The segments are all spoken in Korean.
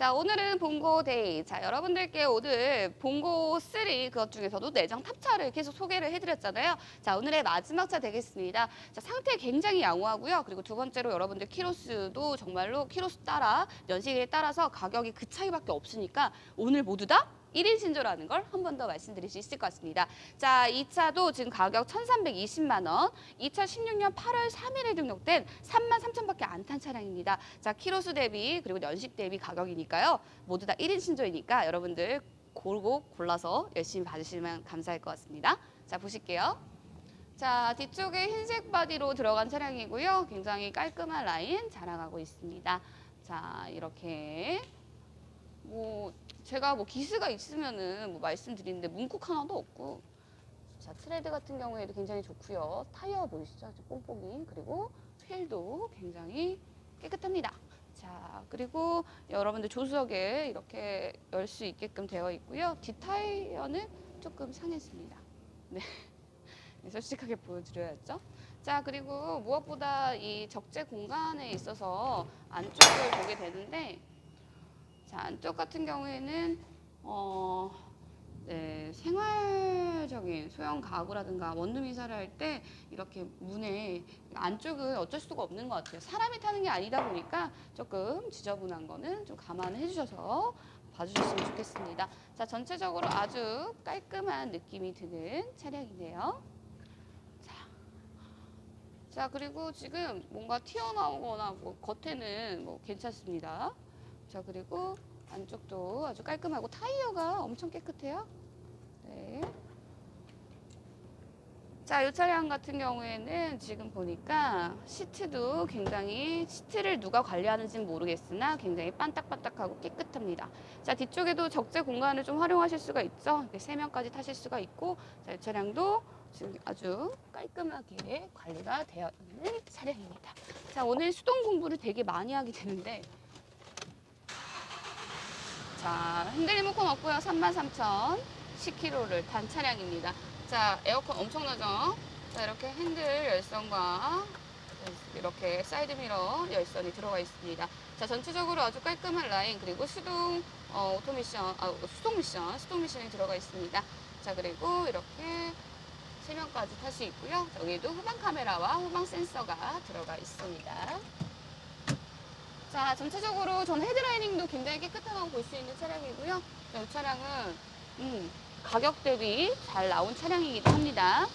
자, 오늘은 봉고 데이. 자, 여러분들께 오늘 봉고 3 그것 중에서도 내장 탑차를 계속 소개를 해드렸잖아요. 자, 오늘의 마지막 차 되겠습니다. 자, 상태 굉장히 양호하고요. 그리고 두 번째로 여러분들 키로수도 정말로 키로수 따라 연식에 따라서 가격이 그 차이밖에 없으니까 오늘 모두 다 1인 신조라는 걸 한 번 더 말씀드릴 수 있을 것 같습니다. 자, 이 차도 지금 가격 1,320만 원, 2016년 8월 3일에 등록된 3만 3천밖에 안 탄 차량입니다. 자, 키로수 대비 그리고 연식 대비 가격이니까요. 모두 다 1인 신조이니까 여러분들 고르고 골라서 열심히 봐주시면 감사할 것 같습니다. 자, 보실게요. 자, 뒤쪽에 흰색 바디로 들어간 차량이고요. 굉장히 깔끔한 라인 자랑하고 있습니다. 자, 이렇게 뭐 제가 뭐 기스가 있으면은 뭐 말씀드리는데 문콕 하나도 없고. 자 트레드 같은 경우에도 굉장히 좋고요. 타이어 보이시죠? 저 뽕뽕이. 그리고 휠도 굉장히 깨끗합니다. 자 그리고 여러분들 조수석에 이렇게 열 수 있게끔 되어 있고요. 뒷 타이어는 조금 상했습니다. 네. 네, 솔직하게 보여드려야죠. 자 그리고 무엇보다 이 적재 공간에 있어서 안쪽을 보게 되는데 자, 안쪽 같은 경우에는 어, 네, 생활적인 소형 가구라든가 원룸 이사를 할 때 이렇게 문에 안쪽은 어쩔 수가 없는 것 같아요. 사람이 타는 게 아니다 보니까 조금 지저분한 거는 좀 감안해 주셔서 봐주셨으면 좋겠습니다. 자, 전체적으로 아주 깔끔한 느낌이 드는 차량이네요. 자, 자 그리고 지금 뭔가 튀어나오거나 뭐 겉에는 뭐 괜찮습니다. 자 그리고 안쪽도 아주 깔끔하고 타이어가 엄청 깨끗해요. 네. 자, 이 차량 같은 경우에는 지금 보니까 시트도 굉장히 시트를 누가 관리하는지는 모르겠으나 굉장히 반딱반딱하고 깨끗합니다. 자, 뒤쪽에도 적재 공간을 좀 활용하실 수가 있죠. 세 명까지 타실 수가 있고, 자, 이 차량도 지금 아주 깔끔하게 관리가 되어 있는 차량입니다. 자, 오늘 수동 공부를 되게 많이 하게 되는데, 자, 흔들 리모컨 없고요. 33,000 10km를 탄 차량입니다. 자, 에어컨 엄청나죠? 자, 이렇게 핸들 열선과 이렇게 사이드 미러 열선이 들어가 있습니다. 자, 전체적으로 아주 깔끔한 라인 그리고 수동 어, 오토미션, 아, 수동 미션, 수동 미션이 들어가 있습니다. 자, 그리고 이렇게 세 명까지 탈 수 있고요. 여기도 후방 카메라와 후방 센서가 들어가 있습니다. 자, 전체적으로 전 헤드라이닝도 굉장히 깨끗하다고 볼 수 있는 차량이고요. 자, 이 차량은 음, 가격 대비 잘 나온 차량이기도 합니다.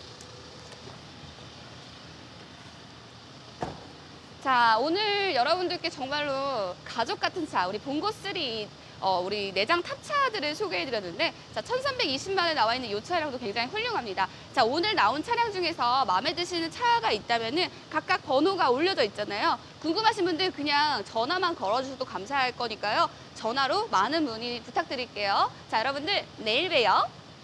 자, 오늘 여러분들께 정말로 가족 같은 차, 우리 봉고3, 어, 우리 내장 탑차들을 소개해드렸는데, 자, 1320만원에 나와 있는 이 차량도 굉장히 훌륭합니다. 자, 오늘 나온 차량 중에서 마음에 드시는 차가 있다면 은 각각 번호가 올려져 있잖아요. 궁금하신 분들 그냥 전화만 걸어주셔도 감사할 거니까요. 전화로 많은 문의 부탁드릴게요. 자, 여러분들 내일 봬요.